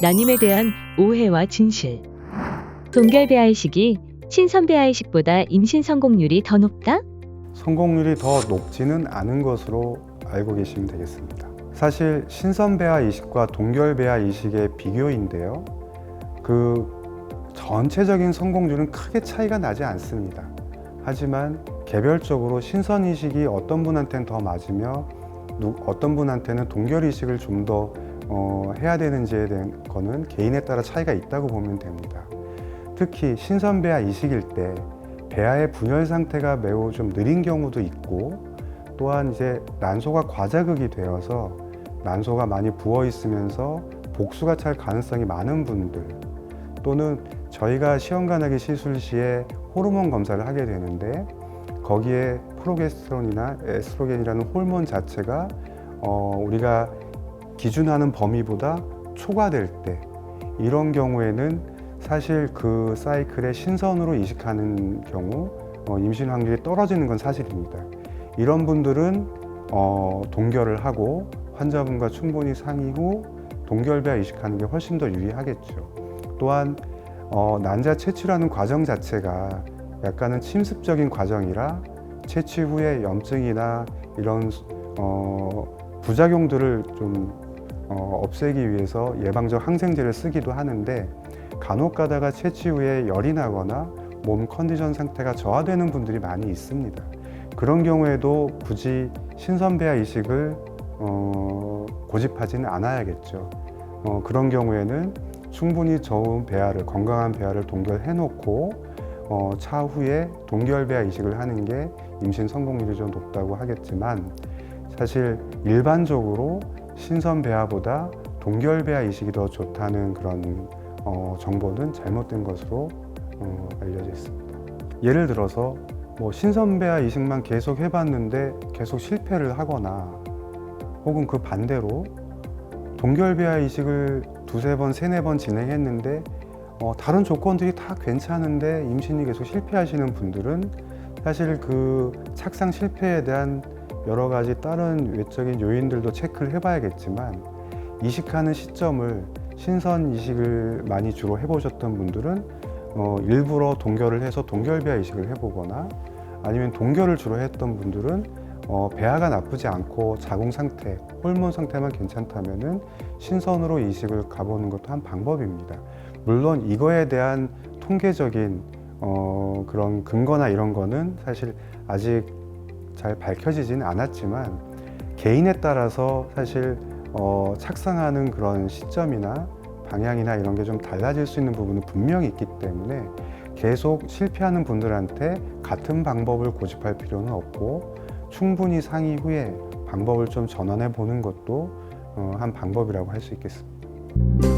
난임에 대한 오해와 진실. 동결배아의식이 신선배아의식보다 임신 성공률이 더 높다? 성공률이 더 높지는 않은 것으로 알고 계시면 되겠습니다. 사실 신선배아 이식과 동결배아 이식의 비교인데요. 그 전체적인 성공률은 크게 차이가 나지 않습니다. 하지만 개별적으로 신선 이식이 어떤 분한테는 더 맞으며 누- 어떤 분한테는 동결 이식을 좀더 어, 해야 되는지에 대한 거는 개인에 따라 차이가 있다고 보면 됩니다. 특히 신선 배아 이식일 때 배아의 분열 상태가 매우 좀 느린 경우도 있고 또한 이제 난소가 과자극이 되어서 난소가 많이 부어 있으면서 복수가 찰 가능성이 많은 분들 또는 저희가 시험관하기 시술 시에 호르몬 검사를 하게 되는데 거기에 프로게스테론이나 에스트로겐이라는 호르몬 자체가 어, 우리가 기준하는 범위보다 초과될 때 이런 경우에는 사실 그 사이클에 신선으로 이식하는 경우 어, 임신 확률이 떨어지는 건 사실입니다. 이런 분들은 어, 동결을 하고 환자분과 충분히 상의 후 동결배아 이식하는 게 훨씬 더 유리하겠죠. 또한 어, 난자 채취라는 과정 자체가 약간은 침습적인 과정이라 채취 후에 염증이나 이런 어, 부작용들을 좀 어, 없애기 위해서 예방적 항생제를 쓰기도 하는데 간혹 가다가 채취 후에 열이 나거나 몸 컨디션 상태가 저하되는 분들이 많이 있습니다. 그런 경우에도 굳이 신선배아 이식을 어, 고집하지는 않아야겠죠. 어, 그런 경우에는 충분히 좋은 배아를 건강한 배아를 동결해 놓고 어, 차후에 동결배아 이식을 하는 게 임신 성공률이 좀 높다고 하겠지만 사실 일반적으로 신선 배아보다 동결 배아 이식이 더 좋다는 그런 어, 정보는 잘못된 것으로 어, 알려져 있습니다. 예를 들어서 뭐 신선 배아 이식만 계속 해봤는데 계속 실패를 하거나 혹은 그 반대로 동결 배아 이식을 두세 번, 세네 번 진행했는데 어, 다른 조건들이 다 괜찮은데 임신이 계속 실패하시는 분들은 사실 그 착상 실패에 대한 여러 가지 다른 외적인 요인들도 체크를 해봐야겠지만 이식하는 시점을 신선 이식을 많이 주로 해보셨던 분들은 어, 일부러 동결을 해서 동결배아 이식을 해보거나 아니면 동결을 주로 했던 분들은 어, 배아가 나쁘지 않고 자궁 상태, 호르몬 상태만 괜찮다면은 신선으로 이식을 가보는 것도 한 방법입니다. 물론 이거에 대한 통계적인 어, 그런 근거나 이런 거는 사실 아직 잘 밝혀지지는 않았지만 개인에 따라서 사실 어, 착상하는 그런 시점이나 방향이나 이런 게 좀 달라질 수 있는 부분은 분명히 있기 때문에 계속 실패하는 분들한테 같은 방법을 고집할 필요는 없고 충분히 상의 후에 방법을 좀 전환해 보는 것도 어, 한 방법이라고 할 수 있겠습니다.